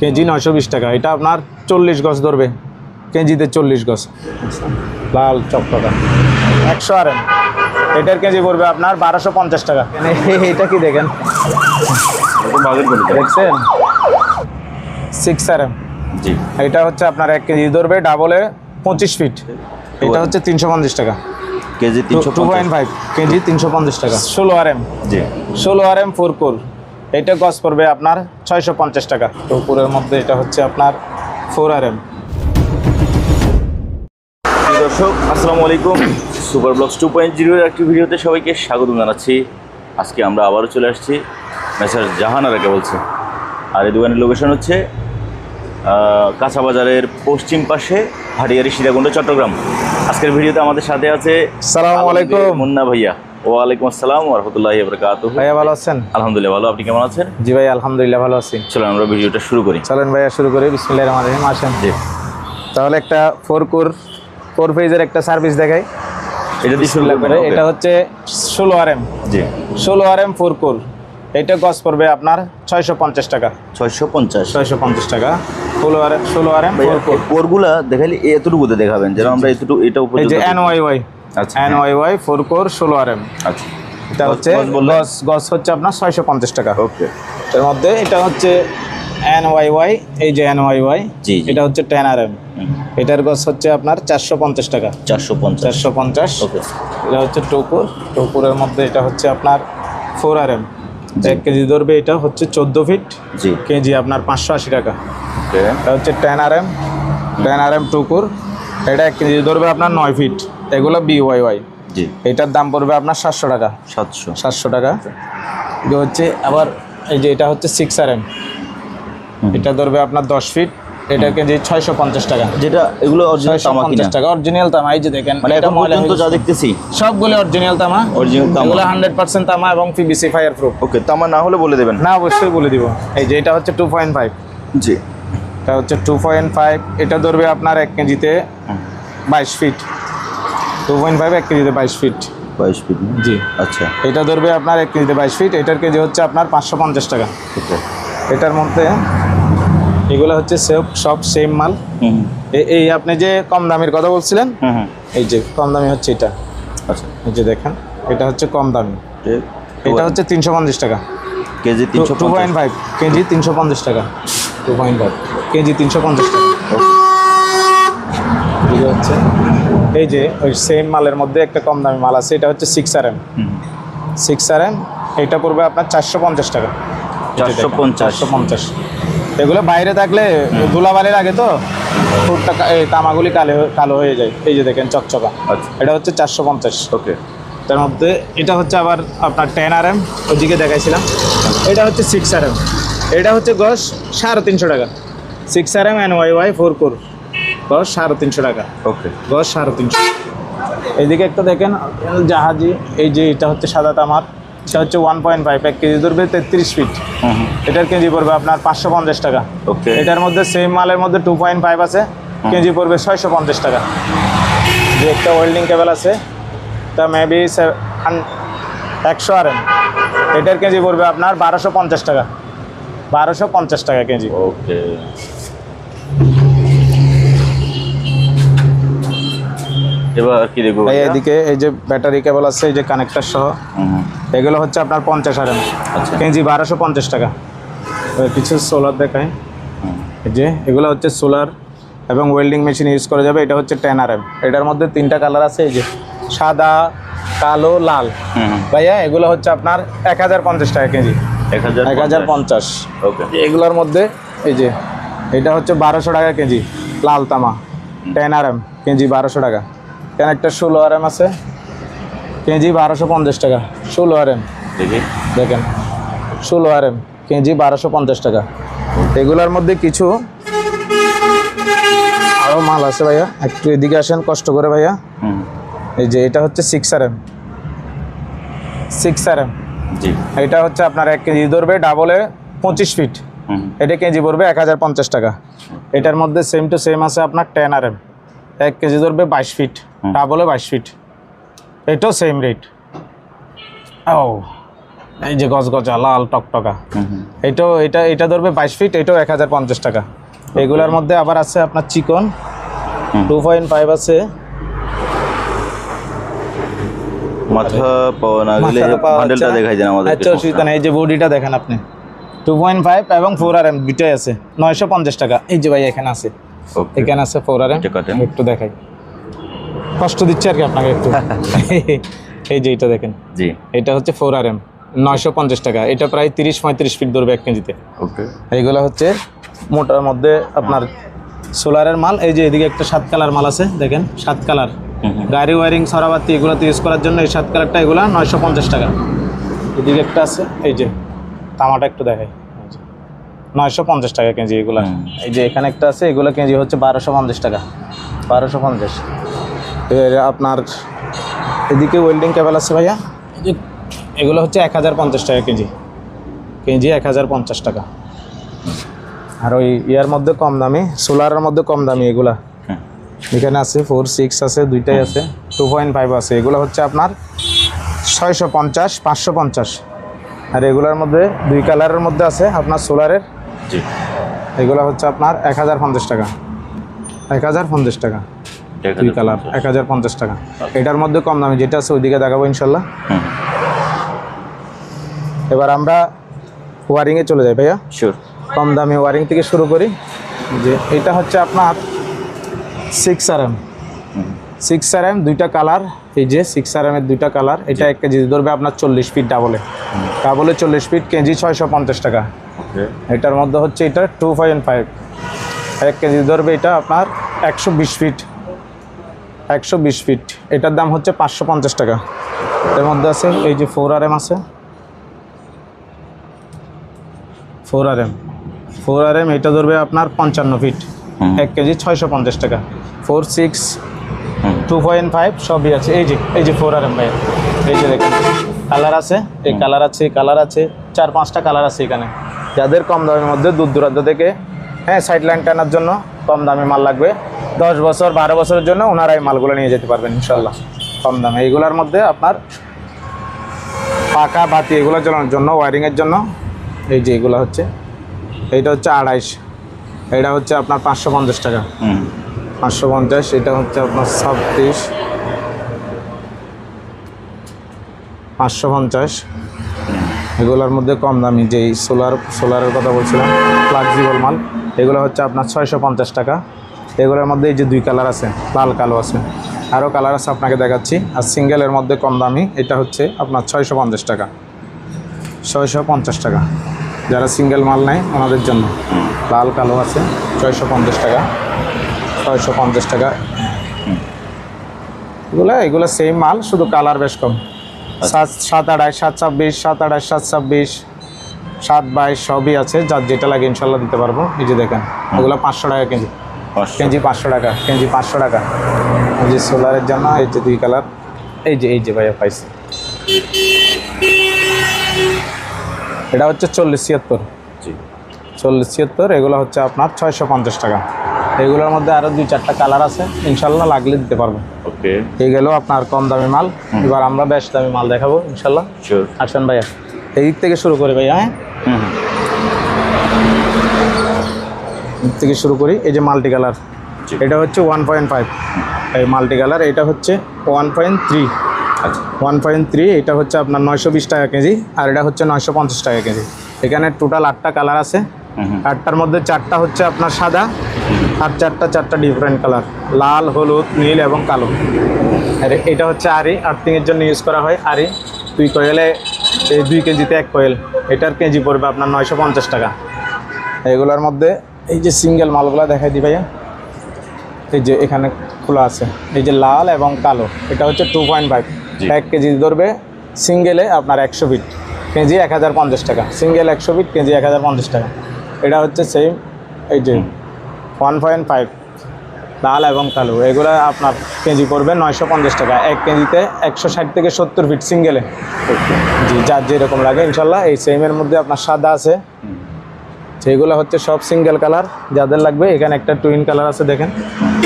KG নয়শো বিশ টাকা। এটা আপনার চল্লিশ গজ ধরবে। কেজিতে চল্লিশ গজ। লাল চকচকা। একশো আর এম। এটার কেজি পড়বে আপনার বারোশো পঞ্চাশ টাকা। এটা কি দেখেন? দেখছেন? Six R M. জি। এটা হচ্ছে আপনার এক কেজি ধরবে ডাবলে পঁচিশ ফিট এটা হচ্ছে তিনশো পঞ্চাশ টাকা। কেজি তিনশো টু পয়েন্ট ফাইভ কেজি তিনশো পঞ্চাশ টাকা। ষোলো আর এম। জি। ষোলো আর এম ফোর কোর এটা গজ পড়বে আপনার ছয়শো পঞ্চাশ টাকা। টুকুরের মধ্যে এটা হচ্ছে আপনার ফোর আর এম। দর্শক আসসালামু আলাইকুম। সুপার ব্লগস টু পয়েন্ট জিরোর একটি ভিডিওতে সবাইকে স্বাগত জানাচ্ছি। আজকে আমরা আবারও চলে আসছি মেসার জাহানারাকে বলছে। আর এই দোকানের লোকেশন হচ্ছে আহ, কাঁচা বাজারের পশ্চিম পাশে ভাটিয়ারি সীতাকুণ্ড চট্টগ্রাম। আজকের ভিডিওতে আমাদের সাথে আছে আসসালামু আলাইকুম। মুন্না ভাইয়া। ওয়ালাইকুম আসসালাম রহমতুল্লাহ বরকাত ভাইয়া ভালো আছেন? আলহামদুলিল্লাহ ভালো। আপনি কেমন আছেন? জি ভাই আলহামদুলিল্লাহ ভালো আছি। চলুন আমরা ভিডিওটা শুরু করি। চলেন ভাইয়া শুরু করি। বিসমিল্লাহ রহমান রহিম আসেন। জি। তাহলে একটা ফোর কোর ফোর পেজের একটা সার্ভিস দেখাই। এটা দিয়ে শুরু করে। এটা হচ্ছে ষোলো আর এম জি। ষোলো আর এম ফোর কোর এটা গজ পড়বে আপনার ছয়শো পঞ্চাশ টাকা। ছয়শো পঞ্চাশ। ছয়শো পঞ্চাশ টাকা। ষোলো আর ষোলো আর এম কোরগুলা দেখালে এতটুকুতে দেখাবেন যেন আমরা এতটুকু এটা উপরে এই যে এন ওয়াই ওয়াই আচ্ছা। ওয়াই ফোর কোর ষোলো আর এম আচ্ছা। এটা হচ্ছে হচ্ছে আপনার ছয়শো পঞ্চাশ টাকা। ওকে। এর মধ্যে এটা হচ্ছে এন ওয়াই ওয়াই এই যে এন ওয়াই ওয়াই। এটা হচ্ছে টেন আর এম এটার গজ হচ্ছে আপনার চারশো পঞ্চাশ টাকা। চারশো পঞ্চাশ। চারশো পঞ্চাশ। ওকে। এটা হচ্ছে টুকুর টুকুরের মধ্যে এটা হচ্ছে আপনার ফোর আর এম। এক কেজি ধরবে এটা হচ্ছে চোদ্দ ফিট জি। কেজি আপনার পাঁচশো আশি টাকা। এটা হচ্ছে ten R M ten R M টুকুর এটা এক কেজি ধরবে আপনার নয় ফিট এগুলো বি ওয়াই ওয়াই জি। এটার দাম পড়বে আপনার সাতশো টাকা। সাতশো। সাতশো টাকা। হচ্ছে আবার এই যে এটা হচ্ছে সিক্স আর এম এটা ধরবে আপনার দশ ফিট এটা কেজি ছয়শো পঞ্চাশ টাকা। যেটা এগুলো অরিজিনাল তামা পঞ্চাশ টাকা। অরিজিনাল তামা এই যে দেখেন মানে এটা পর্যন্ত যা দেখতেছি। সবগুলো অরিজিনাল তামা। অরিজিনাল তামা। এগুলো হান্ড্রেড পার্সেন্ট তামা এবং পিবিসি ফায়ার প্রুফ ওকে তামা না হলে বলে দেবেন। না অবশ্যই বলে দিব। এই যে এটা হচ্ছে টু পয়েন্ট ফাইভ জি। এটা হচ্ছে টু পয়েন্ট ফাইভ এটা ধরবে আপনার এক কেজিতে বাইশ ফিট টু পয়েন্ট ফাইভ এক কেজিতে বাইশ ফিট। বাইশ ফিট জি। আচ্ছা। এটা ধরবে আপনার এক কেজিতে বাইশ ফিট এটার কেজি হচ্ছে আপনার পাঁচশো পঞ্চাশ টাকা। এটার মধ্যে এগুলো হচ্ছে সব সব সেম মাল। এই আপনি যে কম দামের কথা বলছিলেন এই যে কম দামি হচ্ছে এটা। আচ্ছা। এই যে দেখেন এটা হচ্ছে কম দামি। এটা হচ্ছে তিনশো পঞ্চাশ টাকা। কেজি তিনশো টু পয়েন্ট ফাইভ কেজি তিনশো পঞ্চাশ টাকা। টু পয়েন্ট ফাইভ কেজি তিনশো পঞ্চাশ টাকা। হচ্ছে এই যে ওই সেম মালের মধ্যে একটা কম দামি মাল আছে এটা হচ্ছে six R M six R M এটা পড়বে আপনার চারশো পঞ্চাশ টাকা। চারশো পঞ্চাশ। পঞ্চাশ। এগুলো বাইরে থাকলে ধুলাবালি লাগে তো ফুটটা এই তামাগুলি কালো কালো হয়ে যায়। এই যে দেখেন চকচকা। আচ্ছা। এটা হচ্ছে চারশো পঞ্চাশ। ওকে। তার মধ্যে এটা হচ্ছে আবার আপনার টেন আর এম ওইদিকে দেখাইছিলাম। এটা হচ্ছে সিক্স আর এম এটা হচ্ছে গস সাড়ে তিনশো টাকা। Six R M N Y Y four core গস সাড়ে তিনশো টাকা। ওকে। গস সাড়ে তিনশো। এইদিকে একটা দেখেন জাহাজি এই যে এটা হচ্ছে সাদা তামার এটা হচ্ছে ওয়ান পয়েন্ট ফাইভ এক কেজি ধরবে তেত্রিশ ফিট এটার কেজি পড়বে আপনার পাঁচশো পঞ্চাশ টাকা। ওকে। এটার মধ্যে সেম মালের মধ্যে টু পয়েন্ট ফাইভ আছে কেজি পড়বে ছয়শো পঞ্চাশ টাকা। যে একটা ওয়েল্ডিং কেবল আছে তা মেবি একশো আর এম এটার কেজি পড়বে আপনার বারোশো পঞ্চাশ টাকা। বারোশো পঞ্চাশ টাকা কেজি। ওকে। এবার কি দেখব এই এদিকে এই যে ব্যাটারি কেবল আছে এই যে কানেক্টার সহ। এগুলো হচ্ছে আপনার পঞ্চাশ আর এম আচ্ছা। কেজি বারোশো পঞ্চাশ টাকা। কিছু সোলার দেখায় যে এগুলো হচ্ছে সোলার এবং ওয়েল্ডিং মেশিন ইউজ করা যাবে। এটা হচ্ছে টেন আর এম এটার মধ্যে তিনটা কালার আছে এই যে সাদা কালো লাল। ভাইয়া এগুলো হচ্ছে আপনার এক হাজার পঞ্চাশ টাকা কেজি। এক হাজার এক হাজার পঞ্চাশ। ওকে। এগুলোর মধ্যে এই যে এটা হচ্ছে বারোশো টাকা কেজি লাল তামা। টেন আর এম কেজি বারোশো টাকা। কেন একটা ষোলো আর এম আছে। কেজি বারোশো পঞ্চাশ টাকা। ষোলো আর এম। দেখি। দেখেন। ষোলো আর এম। কেজি বারোশো পঞ্চাশ টাকা। এগুলোর মধ্যে কিছু আরও মাল আছে ভাইয়া। একটু এদিকে আসেন কষ্ট করে ভাইয়া। এই যে এটা হচ্ছে six R M six R M জি। এটা হচ্ছে আপনার এক কেজি ধরবে ডাবলে পঁচিশ ফিট এটা কেজি পড়বে এক হাজার পঞ্চাশ টাকা। এটার মধ্যে সেম টু সেম আছে আপনার টেন আর এম এক কেজি ধরবে বাইশ ফিট। ডাবলে বাইশ ফিট এটাও সেম রেট ও এই যে গজগজা লাল টকটকা। এটাও এটা এটা ধরবে বাইশ ফিট এটাও এক হাজার পঞ্চাশ টাকা। এগুলার মধ্যে আবার আছে আপনার চিকন। টু পয়েন্ট ফাইভ আছে। মাথা পাওয়া না গেলে মাথাটা পাওয়া যাচ্ছে বান্ডেলটা না। দেখাই দেন আমাদের আচ্ছা অসুবিধা নেই। এই যে বডিটা দেখেন আপনি। টু পয়েন্ট ফাইভ এবং ফোর আর এম দুটাই আছে। নয়শো পঞ্চাশ টাকা। এই যে ভাই এখানে আছে। এখানে আছে ফোর আর একটু দেখাই। কষ্ট দিচ্ছে আর কি আপনাকে একটু। এই যে এটা দেখেন। জি। এটা হচ্ছে ফোর আর এম নয়শো পঞ্চাশ টাকা। এটা প্রায় তিরিশ পঁয়ত্রিশ ফিট ধরবে এক কেজিতে। ওকে এইগুলো হচ্ছে মোটার মধ্যে আপনার সোলারের মাল। এই যে এদিকে একটা সাত কালার মাল আছে দেখেন সাত কালার। গাড়ি ওয়ারিং সরাবাতি এগুলোতে ইউজ করার জন্য এই সাত কালারটা এগুলো নয়শো পঞ্চাশ টাকা। এদিকে একটা আছে এই যে তামাটা একটু দেখাই। নয়শো পঞ্চাশ টাকা কেজি এগুলো। এই যে এখানে একটা আছে এগুলো কেজি হচ্ছে বারোশো পঞ্চাশ টাকা। বারোশো পঞ্চাশ। আপনার এদিকে ওয়েল্ডিং কেবল আছে ভাইয়া? এগুলো হচ্ছে এক হাজার পঞ্চাশ টাকা কেজি। কেজি এক হাজার পঞ্চাশ টাকা। আর ওই ইয়ার মধ্যে কম দামি সোলারের মধ্যে কম দামি এগুলা। এখানে আছে ফোর সিক্স আছে দুইটাই আছে। টু পয়েন্ট ফাইভ আছে। এগুলো হচ্ছে আপনার ছয়শো পঞ্চাশ পাঁচশো পঞ্চাশ। আর এগুলোর মধ্যে দুই কালারের মধ্যে আছে আপনার সোলারের। জি। এগুলো হচ্ছে আপনার এক হাজার পঞ্চাশ টাকা। এক হাজার পঞ্চাশ টাকা। দুই কালার এক হাজার পঞ্চাশ টাকা। এটার মধ্যে কম দামি যেটা আছে ওইদিকে দেখাবো ইনশাল্লাহ। এবার আমরা ওয়ারিংয়ে চলে যাই ভাইয়া। শিওর কম দামি ওয়ারিং থেকে শুরু করি। যে এটা হচ্ছে আপনার six R M six R M দুইটা কালার এই যে সিক্স আর এমের দুইটা কালার এটা এক কেজি ধরবে আপনার চল্লিশ ফিট ডাবলে ডাবলে চল্লিশ ফিট কেজি ছয়শো পঞ্চাশ টাকা। এটার মধ্যে হচ্ছে এটা টু পয়েন্ট ফাইভ এক কেজি ধরবে এটা আপনার একশো বিশ ফিট একশো বিশ ফিট এটার দাম হচ্ছে পাঁচশো পঞ্চাশ টাকা। এর মধ্যে আছে এই যে ফোর আর এম আছে। Four R M four R M এটা ধরবে আপনার পঞ্চান্ন ফিট এক কেজি ছয়শো পঞ্চাশ টাকা। Four six two point five সবই আছে। এই যে এই যে ফোর আর এম ভাই এই যে দেখুন। কালার আছে এই কালার আছে কালার আছে। চার পাঁচটা কালার আছে এখানে। যাদের কম দামের মধ্যে দূর দূরান্ত থেকে হ্যাঁ সাইড লাইন টানার জন্য কম দামে মাল লাগবে। দশ বছর বারো বছরের জন্য ওনারা এই মালগুলো নিয়ে যেতে পারবেন ইনশাল্লাহ কম দামে। এইগুলোর মধ্যে আপনার পাকা বাতি এগুলো চালানোর জন্য ওয়ারিংয়ের জন্য এই যে এগুলো হচ্ছে এইটা হচ্ছে আড়াইশ। এটা হচ্ছে আপনার পাঁচশো পঞ্চাশ টাকা। পাঁচশো পঞ্চাশ এটা হচ্ছে আপনার ছাব্বিশ। পাঁচশো পঞ্চাশ। এগুলোর মধ্যে কম দামি, যেই সোলার সোলারের কথা বলছিলাম ফ্লাক্সিবল মাল, এগুলো হচ্ছে আপনার ছয়শো পঞ্চাশ টাকা। এগুলোর মধ্যে এই যে দুই কালার আছে, লাল কালো আছে। আরও কালার আছে আপনাকে দেখাচ্ছি, আর সিঙ্গেলের মধ্যে কম দামি, এটা হচ্ছে আপনার ছয়শো পঞ্চাশ টাকা। ছয়শো পঞ্চাশ টাকা। যারা সিঙ্গেল মাল নেয়, ওনাদের জন্য। লাল, কালো আছে, ছয়শো পঞ্চাশ টাকা। ছয়শো পঞ্চাশ টাকা। এগুলো এগুলো সেম মাল, শুধু কালার বেশ কম। সাত সাত আড়াই সাত ছাব্বিশ সাত আড়াই সাত ছাব্বিশ সাত বাইশ সবই আছে যার যেটা লাগে ইনশাল্লাহ দিতে পারব। এই যে দেখেন এগুলো পাঁচশো টাকা কেজি। কেজি পাঁচশো টাকা কেজি পাঁচশো টাকা। এই যে সোলারের জন্য এই যে দুই কালার। এই যে এই যে ভাইয়া পাইছি। এটা হচ্ছে চল্লিশ ছিয়াত্তর। জি। চল্লিশ ছিয়াত্তর এগুলো হচ্ছে আপনার ছয়শো পঞ্চাশ টাকা। এগুলোর মধ্যে আরও দুই চারটা কালার আছে। ইনশাল্লাহ লাগলে দিতে পারব। ওকে। এই গেল আপনার কম দামি মাল। এবার আমরা বেশ দামি মাল দেখাবো ইনশাল্লাহ। আসেন ভাইয়া এই দিক থেকে শুরু করি ভাইয়া হ্যাঁ? হুম হুম। দিক থেকে শুরু করি এই যে মাল্টি কালার। এটা হচ্ছে ওয়ান পয়েন্ট ফাইভ। এই মাল্টি কালার এটা হচ্ছে ওয়ান পয়েন্ট থ্রি। আচ্ছা। ওয়ান পয়েন্ট থ্রি এটা হচ্ছে আপনার নয়শো বিশ টাকা কেজি আর এটা হচ্ছে নয়শো পঞ্চাশ টাকা কেজি। এখানে টোটাল আটটা কালার আছে। আটটার মধ্যে চারটা হচ্ছে আপনার সাদা আর চারটা চারটা ডিফারেন্ট কালার লাল হলুদ নীল এবং কালো। আর এটা হচ্ছে আরি আর্থিংয়ের জন্য ইউজ করা হয় আরি। দুই কয়েলে এই দুই কেজিতে এক কয়েল এটার কেজি পড়বে আপনার নয়শো পঞ্চাশ টাকা। এগুলোর মধ্যে এই যে সিঙ্গেল মালগুলো দেখাই দিই ভাইয়া। এই যে এখানে খোলা আছে। এই যে লাল এবং কালো। এটা হচ্ছে টু পয়েন্ট ফাইভ এক কেজি ধরবে সিঙ্গেলে আপনার একশো ফিট কেজি এক হাজার পঞ্চাশ টাকা। সিঙ্গেল একশো ফিট কেজি এক হাজার পঞ্চাশ টাকা। এটা হচ্ছে সেম এই যে ওয়ান পয়েন্ট ফাইভ লাল এবং কালো। এগুলো আপনার কেজি পড়বে নয়শো পঞ্চাশ টাকা। এক কেজিতে একশো ষাট থেকে সত্তর ফিট সিঙ্গেলে জি যার যেরকম লাগে ইনশাল্লাহ। এই সেমের মধ্যে আপনার সাদা আছে। সেইগুলো হচ্ছে সব সিঙ্গেল কালার যাদের লাগবে এখানে একটা টুইন কালার আছে দেখেন।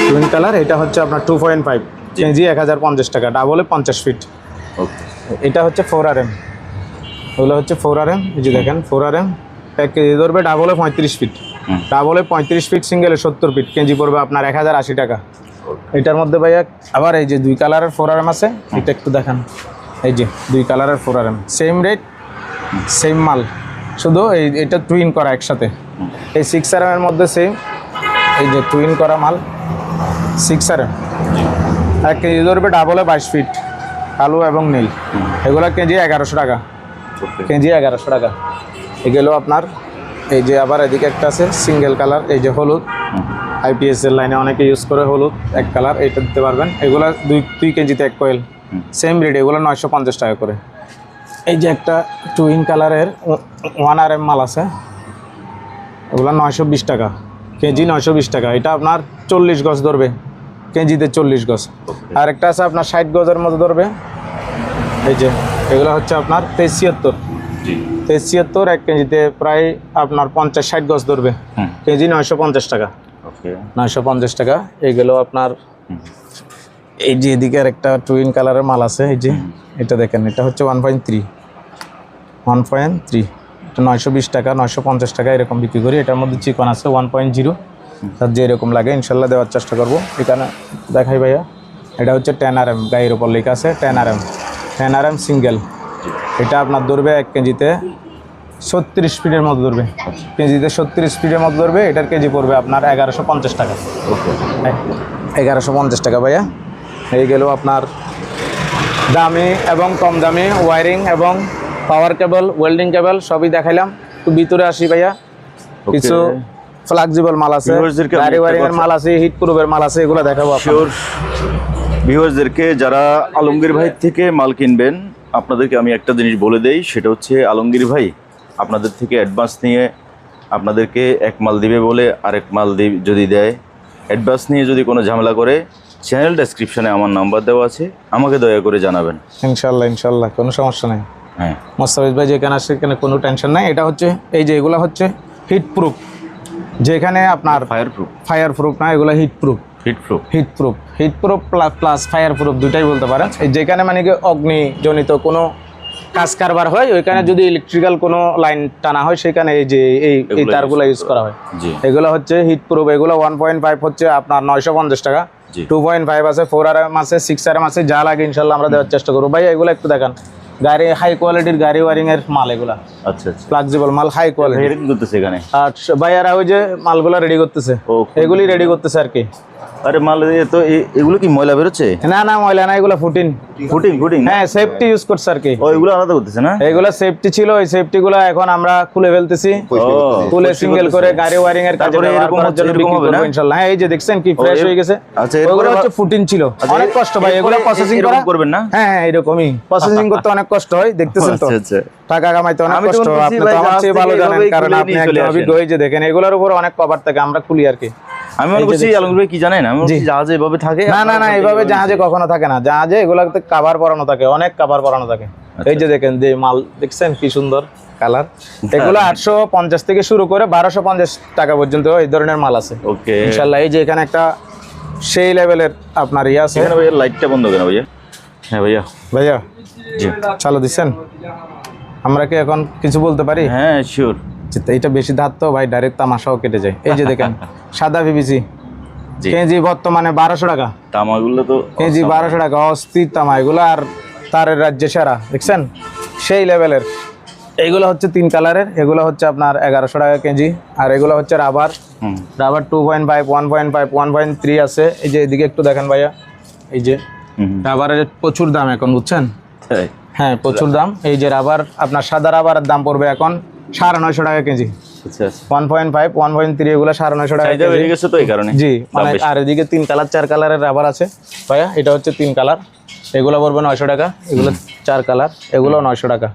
টুইন কালার এটা হচ্ছে আপনার টু পয়েন্ট ফাইভ কেজি এক হাজার পঞ্চাশ টাকা। ডাবলে পঞ্চাশ ফিট এটা হচ্ছে ফোর আর এম ওগুলো হচ্ছে ফোর আর এম এই যে দেখেন ফোর আর এম এক কেজি ধরবে ডাবলে পঁয়ত্রিশ ফিট। ডাবলে পঁয়ত্রিশ ফিট সিঙ্গেলে সত্তর ফিট কেজি পড়বে আপনার এক হাজার আশি টাকা। এটার মধ্যে ভাইয়া আবার এই যে দুই কালারের ফোর আর আছে এটা একটু দেখান। এই যে দুই কালারের four R M same rate same মাল। শুধু এই এটা টুইন করা একসাথে। এই সিক্স আর এর মধ্যে সেম এই যে টুইন করা মাল। সিক্স আর এম এক কেজি ধরবে ডাবলে বাইশ ফিট কালো এবং নীল। এগুলো কেজি এগারোশো টাকা। কেজি এগারোশো টাকা। এগুলো আপনার এই যে আবার এদিকে একটা আছে সিঙ্গেল কালার এই যে হলুদ। আইপিএস এর লাইনে অনেকে ইউজ করে হলুদ এক কালার এটা দিতে পারবেন। এগুলো দুই দুই কেজিতে এক কোয়েল। সেম রেট এগুলো নয়শো পঞ্চাশ টাকা করে। এই যে একটা টুইন কালারের ওয়ান আর এম মাল আছে ওগুলো নয়শো বিশ টাকা। কেজি নয়শো বিশ টাকা। এটা আপনার চল্লিশ গজ ধরবে। কেজিতে চল্লিশ গজ। আর একটা আছে আপনার ষাট গজের মতো ধরবে। এই যে এগুলো হচ্ছে আপনার তেইশ জি ছিয়াত্তর এক কেজিতে প্রায় আপনার পঞ্চাশ ষাট গজ ধরবে। কেজি নয়শো পঞ্চাশ টাকা। ওকে। নয়শো পঞ্চাশ টাকা। এইগুলো আপনার এই যে এদিকে আর একটা টুইন কালারের মাল আছে এই যে এটা দেখেন এটা হচ্ছে one point three one point three এটা নয়শো বিশ টাকা নয়শো পঞ্চাশ টাকা এরকম বিক্রি করি। এটার মধ্যে চিকন আছে ওয়ান পয়েন্ট জিরো তার যে এরকম লাগে ইনশাল্লাহ দেওয়ার চেষ্টা করব। এখানে দেখাই ভাইয়া। এটা হচ্ছে টেন আর এম গায়ের ওপর লেখা আছে ten R M ten R M single এটা আপনার ধরবে এক কেজিতে ছত্রিশ স্পিডের মতো ধরবে। কেজিতে ছত্রিশ স্পিডের মতো ধরবে এটার কেজি পড়বে আপনার এগারোশো পঞ্চাশ টাকা। এগারোশো পঞ্চাশ টাকা ভাইয়া। এই গেল আপনার দামি এবং কম দামি ওয়ারিং এবং পাওয়ার কেবল ওয়েল্ডিং কেবল সবই দেখাইলাম। একটু ভিতরে আসি ভাইয়া। কিছু ফ্লেক্সিবল মাল আছে Viewers-দেরকে গাড়ি ওয়ারিং এর মাল আছে হিট প্রুফের মাল আছে এগুলো দেখাবো আপনাদের। ভিউয়ার্সদেরকে যারা আলমগীর ভাই থেকে মাল কিনবেন আপনাদেরকে আমি একটা জিনিস বলে দেই সেটা হচ্ছে আলমগীর ভাই আপনাদের থেকে অ্যাডভান্স নিয়ে আপনাদেরকে এক মাল দিবে বলে আরেক মাল দি- যদি দেয়। অ্যাডভান্স নিয়ে যদি কোনো ঝামেলা করে চ্যানেল ডেসক্রিপশনে আমার নাম্বার দেওয়া আছে আমাকে দয়া করে জানাবেন। ইনশাল্লাহ ইনশাল্লাহ কোনো সমস্যা নেই। হ্যাঁ। মোস্তাফিজ ভাই যেখানে আসছে এখানে কোনো টেনশন নাই। এটা হচ্ছে এই যে এগুলো হচ্ছে হিট প্রুফ যেখানে আপনার ফায়ার প্রুফ ফায়ার প্রুফ না এগুলো heatproof heatproof heatproof proof plus plus fire দুটাই বলতে পারেন। যেখানে মানে কি অগ্নিজনিত কোনো কাজ কারবার হয় ওইখানে যদি ইলেকট্রিক্যাল কোনো লাইন টানা হয় সেখানে এই যে এই এই তারগুলো ইউজ করা হয়। এগুলো হচ্ছে হিট প্রুফ এগুলো ওয়ান পয়েন্ট ফাইভ হচ্ছে আপনার নয়শো পঞ্চাশ টাকা। টু পয়েন্ট ফাইভ আছে ফোর আর এম আছে সিক্স আর এম আছে যা লাগে ইনশাল্লাহ আমরা দেওয়ার চেষ্টা করব। ভাই এগুলো একটু দেখান। গাড়ি হাই কোয়ালিটির গাড়ি ওয়ারিং এর মাল এগুলা। আচ্ছা আচ্ছা। ফ্লেক্সিবল মাল হাই কোয়ালিটি এরকম করতেছে এখানে? আর ভাইয়ারা ওই যে মালগুলো রেডি করতেছে। এগুলি রেডি করতেছে আর কি। আরে মাল এ তো এগুলো কি ময়লা বেরোচ্ছে? না না ময়লা না এগুলো ফুটিন। ফুটিং ফুটিং হ্যাঁ সেফটি ইউজ করছে আর কি। ও এগুলো আলাদা করতেছে না? এগুলো সেফটি ছিল ওই সেফটি গুলো এখন আমরা খুলে ফেলতেছি। খুলে সিঙ্গেল করে গাড়ি ওয়ারিং এর কাজে এরকম এরকম হবে না? ইনশাআল্লাহ হ্যাঁ এই যে দেখছেন কি ফ্রেশ হয়ে গেছে। আচ্ছা, আবার- হচ্ছে ফুটিন ছিল। আচ্ছা, অনেক কষ্ট ভাই এগুলো প্রসেসিং করা করবেন না? হ্যাঁ হ্যাঁ এরকমই। প্রসেসিং করতে অনেক কষ্ট হয় দেখতেছেন তো। আচ্ছা আচ্ছা। টাকা কামাইতে অনেক আমি কষ্ট। আপনি তো আমার চেয়ে ভালো জানেন কারণ আপনি একজন অভিজ্ঞ। এই যে দেখেন এগুলোর উপর অনেক কভার থাকে আমরা খুলি আর কি। আমি মনে করছি। আলমগীর ভাই কি জানেন? আমি জাহাজে এভাবে থাকে না না না এভাবে জাহাজে কখনো থাকে না। জাহাজে এগুলোতে কাভার পরানো থাকে অনেক কাভার পরানো থাকে। এই যে দেখেন যে মাল দেখছেন কি সুন্দর কালার? এগুলো আটশো পঞ্চাশ থেকে শুরু করে বারোশো পঞ্চাশ টাকা পর্যন্ত এই ধরনের মাল আছে। ওকে। ইনশাল্লাহ এই যে এখানে একটা সেই লেভেলের আপনার ইয়ে আছে। এখানে ভাইয়া লাইটটা বন্ধ কেন ভাইয়া। হ্যাঁ ভাইয়া। ভাইয়া জি। চালু দিচ্ছেন? আমরা কি এখন কিছু বলতে পারি? হ্যাঁ শিওর যে এইটা বেশি ধার তো ভাই ডাইরেক্ট তামাশাও কেটে যায়। এই যে দেখেন সাদা জি। কেজি বর্তমানে বারোশো টাকা। তামাগুলো তো কেজি বারোশো টাকা অস্থির তামা। এগুলো আর তারের রাজ্যে সেরা দেখছেন? সেই লেভেলের এইগুলো হচ্ছে তিন কালারের এগুলো হচ্ছে আপনার এগারোশো টাকা কেজি আর এগুলো হচ্ছে rubber rubber two point five one point five one point three আছে। এই যে এদিকে একটু দেখেন ভাইয়া। এই যে রাবারের প্রচুর দাম এখন বুঝছেন? হ্যাঁ প্রচুর দাম। এই যে রাবার আপনার সাদা রাবারের দাম পড়বে এখন সাড়ে নয়শো টাকা KG. One point five one point three এগুলো সাড়ে নয়শো টাকা চাহিদা কেজি। বেড়ে গেছে তো এই কারণে? জি মানে আর এদিকে তিন কালার চার কালারের রাবার আছে। ভাইয়া এটা হচ্ছে তিন কালার। এগুলো পড়বে নয়শো টাকা এগুলো চার কালার এগুলো নয়শো টাকা।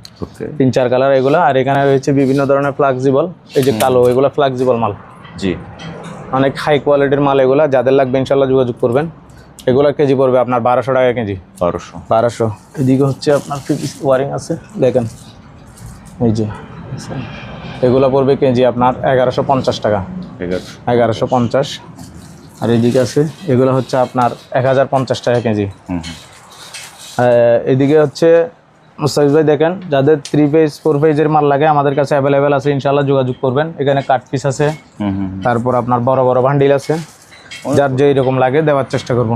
তিন চার কালার এগুলো আর এখানে রয়েছে বিভিন্ন ধরনের ফ্লাক্সিবল এই যে কালো এগুলো ফ্লাক্সিবল মাল। জি। অনেক হাই কোয়ালিটির মাল এগুলো যাদের লাগবে ইনশাল্লাহ যোগাযোগ করবেন। এগুলো কেজি পড়বে আপনার বারোশো টাকা কেজি। বারোশো। বারোশো। এদিকে হচ্ছে আপনার ওয়ারিং আছে দেখেন। এই যে এগুলো পড়বে কেজি আপনার এগারোশো পঞ্চাশ টাকা। এগারোশো। পঞ্চাশ। আর এদিকে আছে এগুলো হচ্ছে আপনার এক হাজার পঞ্চাশ টাকা কেজি। এদিকে হচ্ছে মুস্তাফিজ ভাই দেখেন যাদের থ্রি পেজ ফোর পেজের মাল লাগে আমাদের কাছে অ্যাভেলেবেল আছে ইনশাল্লাহ যোগাযোগ করবেন। এখানে কাট পিস আছে হুম হুম তারপর আপনার বড় বড় ভান্ডিল আছে। যার যে এরকম লাগে দেওয়ার চেষ্টা করব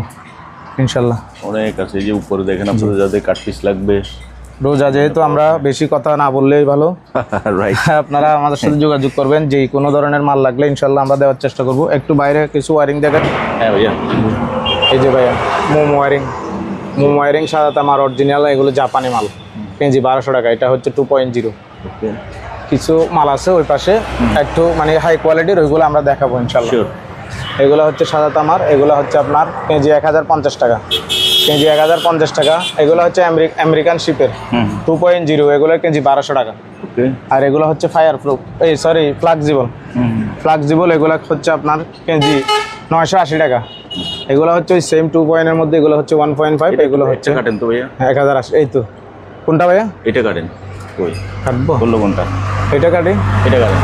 ইনশাল্লাহ অনেক আছে যে উপরে দেখেন আপনাদের যাদের কাট পিস লাগবে রোজা যেহেতু আমরা বেশি কথা না বললেই ভালো। রাইট আপনারা আমাদের সাথে যোগাযোগ করবেন যেই কোনো ধরনের মাল লাগলে ইনশাল্লাহ আমরা দেওয়ার চেষ্টা করব। একটু বাইরে কিছু ওয়ারিং দেখেন। হ্যাঁ ভাইয়া। এই যে ভাইয়া মোম ওয়ারিং মোম ওয়ারিং সাধারণত আমার অরিজিনাল এগুলো জাপানি মাল। কেজি বারোশো টাকা এটা হচ্ছে টু পয়েন্ট জিরো কিছু মাল আছে ওই পাশে একটু মানে হাই কোয়ালিটির ওইগুলো আমরা দেখাবো ইনশাল্লাহ। এগুলো হচ্ছে সাদা তামার এগুলো হচ্ছে আপনার কেজি এক হাজার পঞ্চাশ টাকা। কেজি এক হাজার পঞ্চাশ টাকা। এগুলো হচ্ছে আমেরি- আমেরিকান শিপের টু পয়েন্ট জিরো এগুলো কেজি বারোশো টাকা। আর এগুলো হচ্ছে ফায়ার প্রুফ এই সরি ফ্লাক্সিবল ফ্লাক্সিবল এগুলো হচ্ছে আপনার কেজি নয়শো আশি টাকা। এগুলো হচ্ছে ওই সেম টু পয়েন্টের মধ্যে এগুলো হচ্ছে ওয়ান পয়েন্ট ফাইভ এগুলো হচ্ছে কাটেন তো ভাইয়া। এক হাজার আশি এই তো। কোনটা ভাইয়া? এটা কাটেন। কই? কাটবো। বলল কোনটা? এটা কাটি। এটা কাটেন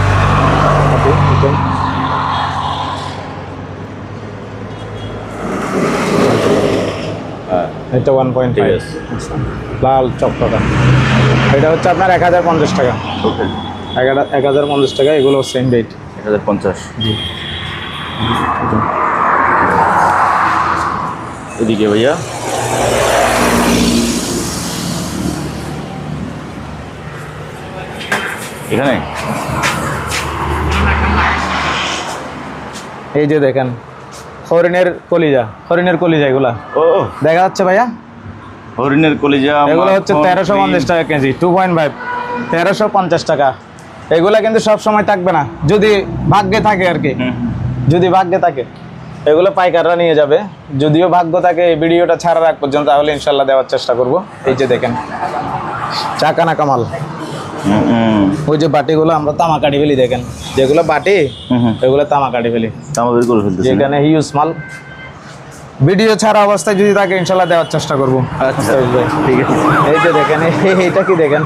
কাটি এটা। ওয়ান পয়েন্ট ফাইভ লাল চকচকা এটা হচ্ছে আপনার এক হাজার পঞ্চাশ টাকা। এক হাজার এক হাজার পঞ্চাশ টাকা এগুলো সেম রেট এক হাজার পঞ্চাশ। জি। এদিকে ভাইয়া। এখানে? এই যে দেখেন হরিণের কলিজা হরিণের কলিজা এগুলা। ও দেখা যাচ্ছে ভাইয়া? হরিণের কলিজা এগুলো হচ্ছে তেরোশো। পঞ্চাশ টাকা কেজি টু পয়েন্ট ফাইভ তেরোশো পঞ্চাশ টাকা। এগুলা কিন্তু সব সময় থাকবে না যদি ভাগ্যে থাকে আর কি। যদি ভাগ্যে থাকে। এগুলো পাইকাররা নিয়ে যাবে। যদিও ভাগ্য থাকে এই ভিডিওটা ছাড়ার আগ পর্যন্ত তাহলে ইনশাল্লাহ দেওয়ার চেষ্টা করব। এই যে দেখেন চাকানা কামাল। ওই যে বাটিগুলো আমরা তামা কাটি ফেলি দেখেন। যেগুলো বাটি হুম। তামা কাটি ফেলি করে ফেলতেছি যেখানে হিউজ মাল। ভিডিও ছাড়া অবস্থায় যদি থাকে ইনশাল্লাহ দেওয়ার চেষ্টা করব। আচ্ছা ঠিক আছে। এই যে দেখেন এইটা কি দেখেন?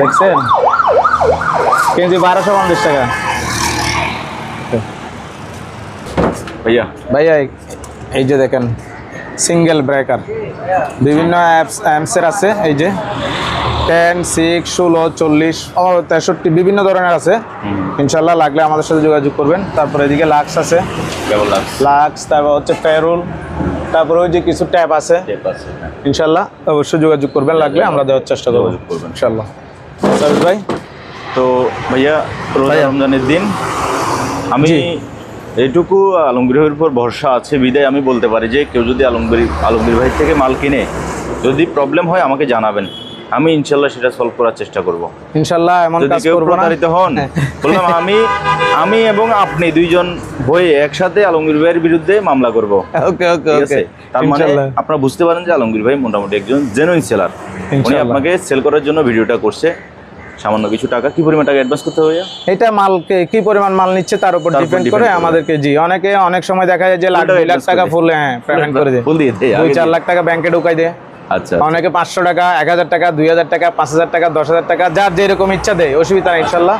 দেখছেন? কেজি বারোশো পঞ্চাশ টাকা। ভাইয়া। ভাইয়া এই যে দেখেন সিঙ্গেল ব্রেকার বিভিন্ন অ্যাপস অ্যাপসের আছে এই যে। টেন সিক্স ষোলো চল্লিশ তেষট্টি বিভিন্ন ধরনের আছে। ইনশাল্লাহ লাগলে আমাদের সাথে যোগাযোগ করবেন। তারপরে এদিকে লাক্স আছে। লাক্স তারপর হচ্ছে ফেরুল তারপরে ওই যে কিছু ট্যাপ আছে। হ্যাঁ। ইনশাল্লাহ অবশ্যই যোগাযোগ করবেন লাগলে আমরা দেওয়ার চেষ্টা করব। যোগাযোগ করবেন। ইনশাল্লাহ। সাবির ভাই? তো ভাইয়া রোজা। রমজানের দিন আমি। এইটুকু আলমগীরের উপর ভরসা আছে বিদায় আমি বলতে পারি যে কেউ যদি আলমগীর আলমগীর ভাই থেকে মাল কিনে যদি প্রবলেম হয় আমাকে জানাবেন। আমি ইনশাল্লাহ সেটা সলভ করার চেষ্টা করব। ইনশাল্লাহ এমন কাজ কেউ করব না। প্রতারিত হন বললাম আমি আমি এবং আপনি দুইজন হয়ে একসাথে আলমগীর ভাইয়ের বিরুদ্ধে মামলা করব। ওকে ওকে ওকে। তার মানে আপনারা বুঝতে পারেন যে আলমগীর ভাই মোটামুটি একজন জেনুইন সেলার উনি আপনাকে সেল করার জন্য ভিডিওটা করছে। সামান্য কিছু টাকা কি পরিমাণ টাকা অ্যাডভান্স করতে হবে এটা মালকে কি পরিমাণ মাল নিচ্ছে তার উপর ডিপেন্ড করে করে। আমাদেরকে জি। অনেকে অনেক সময় দেখা যায় যে লাখ দুই লাখ টাকা ফুল হ্যাঁ পেমেন্ট করে দেয় ফুল দিয়ে। দেয়, দুই চার লাখ টাকা ব্যাংকে ঢুকাই দেয়। আচ্ছা অনেকে পাঁচশো টাকা এক হাজার টাকা দুই হাজার টাকা পাঁচ হাজার টাকা দশ হাজার টাকা যার যেরকম ইচ্ছা দেয় অসুবিধা নেই ইনশাল্লাহ।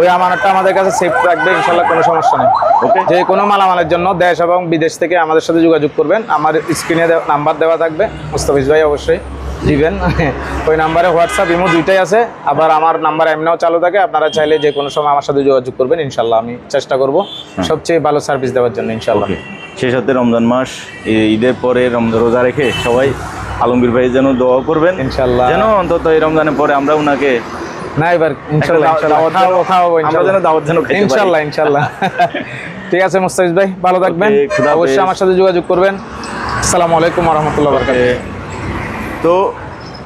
ওই আমানতটা আমাদের কাছে সেফ রাখবে ইনশাল্লাহ কোনো সমস্যা নেই। ওকে যে কোনো মালামালের জন্য দেশ এবং বিদেশ থেকে আমাদের সাথে যোগাযোগ করবেন। আমার স্ক্রিনে নাম্বার দেওয়া থাকবে। মুস্তাফিজ ভাই অবশ্যই দিবেন। ওই নাম্বারে হোয়াটসঅ্যাপ ইমো দুইটাই আছে। আবার আমার নাম্বার এমনিও চালু থাকে। আপনারা চাইলে যে কোনো সময় আমার সাথে যোগাযোগ করবেন। ইনশাল্লাহ আমি চেষ্টা করব সবচেয়ে ভালো সার্ভিস দেওয়ার জন্য ইনশাল্লাহ। সেই সাথে রমজান মাস। ঈদের পরে রমজান রোজা রেখে সবাই আলমগীর ভাই যেন দোয়া করবেন। ইনশাল্লাহ। যেন অন্তত এই রমজানের পরে আমরা উনাকে না এবার ইনশাল্লাহ খাওয়াবো ইনশাল্লাহ। ইনশাল্লাহ। ঠিক আছে মুস্তাফিজ ভাই ভালো থাকবেন। অবশ্যই আমার সাথে যোগাযোগ করবেন। আসসালামু আলাইকুম রহমতুল্লাহ তো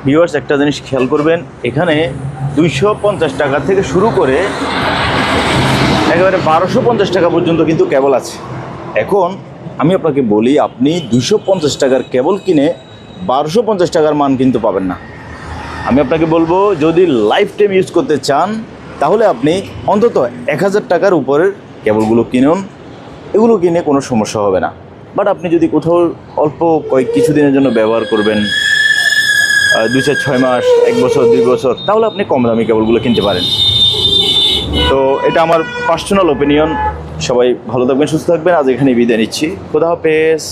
ভিউয়ার্স একটা জিনিস খেয়াল করবেন এখানে দুইশো পঞ্চাশ টাকা থেকে শুরু করে একেবারে বারোশো পঞ্চাশ টাকা পর্যন্ত কিন্তু কেবল আছে। এখন আমি আপনাকে বলি আপনি দুইশো পঞ্চাশ টাকার কেবল কিনে বারোশো পঞ্চাশ টাকার মান কিন্তু পাবেন না। আমি আপনাকে বলব, যদি লাইফ টাইম ইউজ করতে চান, তাহলে আপনি অন্তত এক হাজার টাকার উপরের কেবলগুলো কিনুন। এগুলো কিনে কোনো সমস্যা হবে না। বাট আপনি যদি কোথাও অল্প কয়েক কিছুদিনের জন্য ব্যবহার করবেন দুই চার ছয় মাস, এক বছর, দুই বছর, তাহলে আপনি কম দামি কেবলগুলো কিনতে পারেন। তো এটা আমার পার্সোনাল ওপিনিয়ন সবাই ভালো থাকবেন, সুস্থ থাকবেন। আজ এখানে বিদায় নিচ্ছি। খোদা হাফেজ।